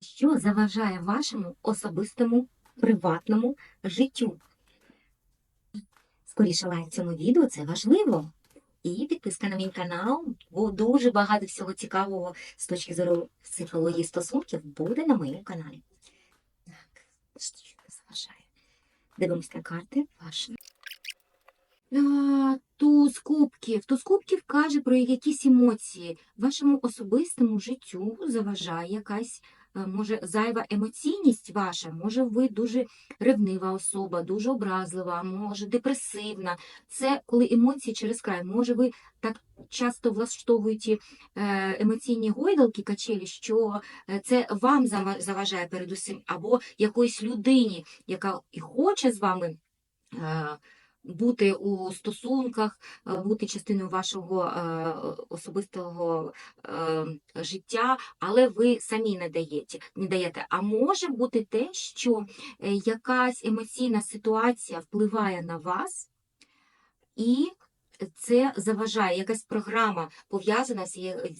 що заважає вашому особистому приватному життю. Скоріше лайк цьому відео, це важливо. І підписка на мій канал, бо дуже багато всього цікавого з точки зору психології стосунків буде на моєму каналі. Так, що заважає? Дивимося на карти ваші. Туз кубків. Туз кубків каже про якісь емоції. Вашому особистому життю заважає якась, може, зайва емоційність ваша. Може, ви дуже ревнива особа, дуже образлива, може, депресивна. Це коли емоції через край. Може, ви так часто влаштовуєте е, емоційні гойдалки, качелі, що е, це вам зава- заважає передусім, або якоїсь людині, яка і хоче з вами. Бути у стосунках, е, бути частиною вашого е, особистого е, життя, але ви самі не даєте, не даєте. А може бути те, що якась емоційна ситуація впливає на вас, і це заважає, якась програма пов'язана з,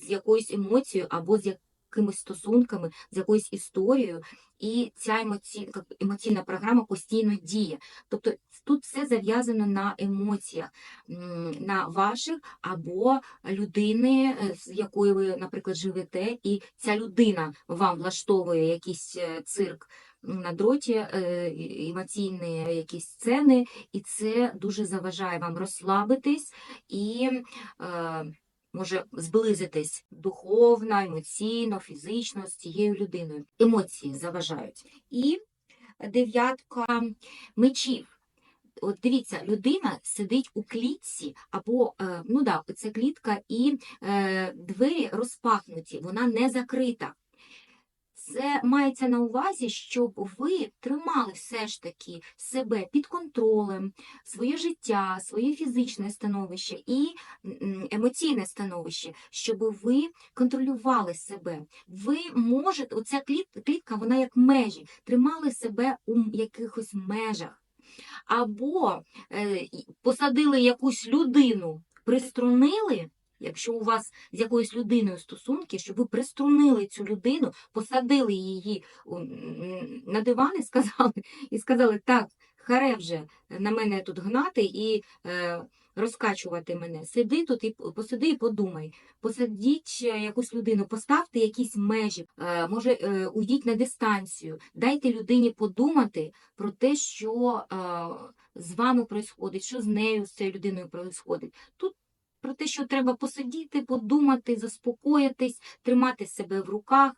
якоюсь емоцією або з якимись стосунками, з якоюсь історією, і ця емоційна, емоційна програма постійно діє. Тобто тут все зав'язано на емоціях, на ваших або людини, е, з якою ви, наприклад, живете, і ця людина вам влаштовує якийсь е, цирк на дроті, е, емоційні якісь сцени, і це дуже заважає вам розслабитись і е, може зблизитись духовно, емоційно, фізично з цією людиною. Емоції заважають. І дев'ятка мечів. От дивіться, людина сидить у клітці, або е, ну да, це клітка, і е, двері розпахнуті, вона не закрита. Це мається на увазі, щоб ви тримали все ж таки себе під контролем, своє життя, своє фізичне становище і емоційне становище, щоб ви контролювали себе. Ви можете, оця клітка, вона як межі, тримали себе у якихось межах. Або е, посадили якусь людину, приструнили. Якщо у вас з якоюсь людиною стосунки, щоб ви приструнили цю людину, посадили її на диван і сказали, і сказали, так, харе вже на мене тут гнати і е, розкачувати мене. Сиди тут і посиди і подумай. Посадіть якусь людину, поставте якісь межі, е, може, е, уйдіть на дистанцію, дайте людині подумати про те, що е, з вами происходить, що з нею, з цією людиною происходить. Тут що треба посидіти, подумати, заспокоїтись, тримати себе в руках,